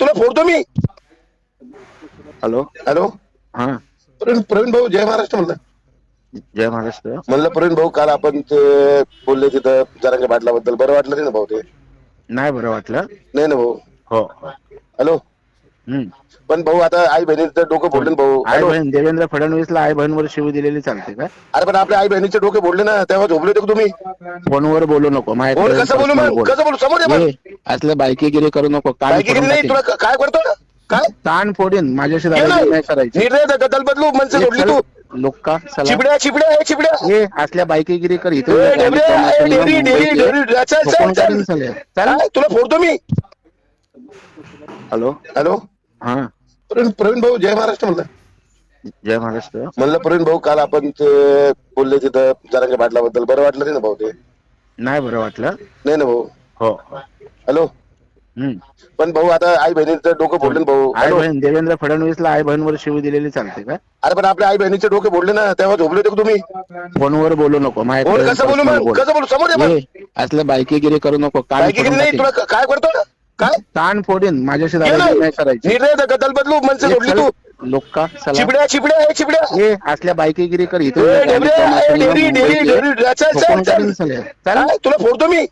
तुला फोडतो मी. हॅलो? हॅलो? हा. प्रवीण भाऊ जय महाराष्ट्र म्हणलं. जय महाराष्ट्र. म्हणलं प्रवीण भाऊ काल आपण ते बोलले तिथं जरांगे पाटलाबद्दल बरं वाटलं नाही ना भाऊ ते? नाही बरं वाटलं. नाही ना भाऊ? हो. हॅलो. पण भाऊ आता आई बहिणीचं डोकं फोडले ना भाऊ. आई बहीण देवेंद्र फडणवीसला आई बहीणवर शिव दिलेली चालते का? अरे पण आपल्या आई बहिणीचे डोके फोडले ना तेव्हा झोपले होते का तुम्ही? फोनवर बोलू नको फोन कसं बोलू मग. कसं बोलू? समोर ये मग. ए, असलं बायकीगिरी करू नको कान फोडून नाही टाकीन. तुला क- काय करतो काय? कान फोडीन माझ्याशी ये दादागिरी ना. नाही करायची. निर्णय द- दल बदलू मनसे सोडली तू. लोका चला. चिपड्या चिपड्या ए असल्या बायकीगिरी कर इथे ए, डेबरे, ए, चल, चल, चल. काय? तुला फोडतो मी. हॅलो. हॅलो. हा. प्रवीण प्रवीण भाऊ जय महाराष्ट्र म्हणलं. जय महाराष्ट्र. म्हणलं प्रवीण भाऊ काल आपण ते बोलले तिथं जरांगे पाटलाबद्दल बरं वाटलं नाही ना भाऊ ते? नाही बरं वाटलं. नाही ना भाऊ? हो. हॅलो. पण भाऊ आता आई बहिणीचं डोकं फोडले ना भाऊ. आई बहीण देवेंद्र फडणवीसला आई बहीणवर शिव दिलेली चालते का? अरे पण आपल्या आई बहिणीचे डोके फोडले ना तेव्हा झोपले होते तुम्ही? फोनवर बोलू नको फोन कसं बोलू. कसं बोलू? समोर असलं बायकीगिरी करू नको फोडून नाही. तुला काय करतो काय? कान फोडीन माझ्याशी ये ना. दादागिरी नाही करायची. निर्णय द- दल बदलू मनसे सोडली तू. लोका चला. चिपड्या चिपड्या चिपड्या ए असल्या बायकीगिरी कर इथे ए, ए, चल, चल, चल. चालेल? काय? तुला फोडतो मी?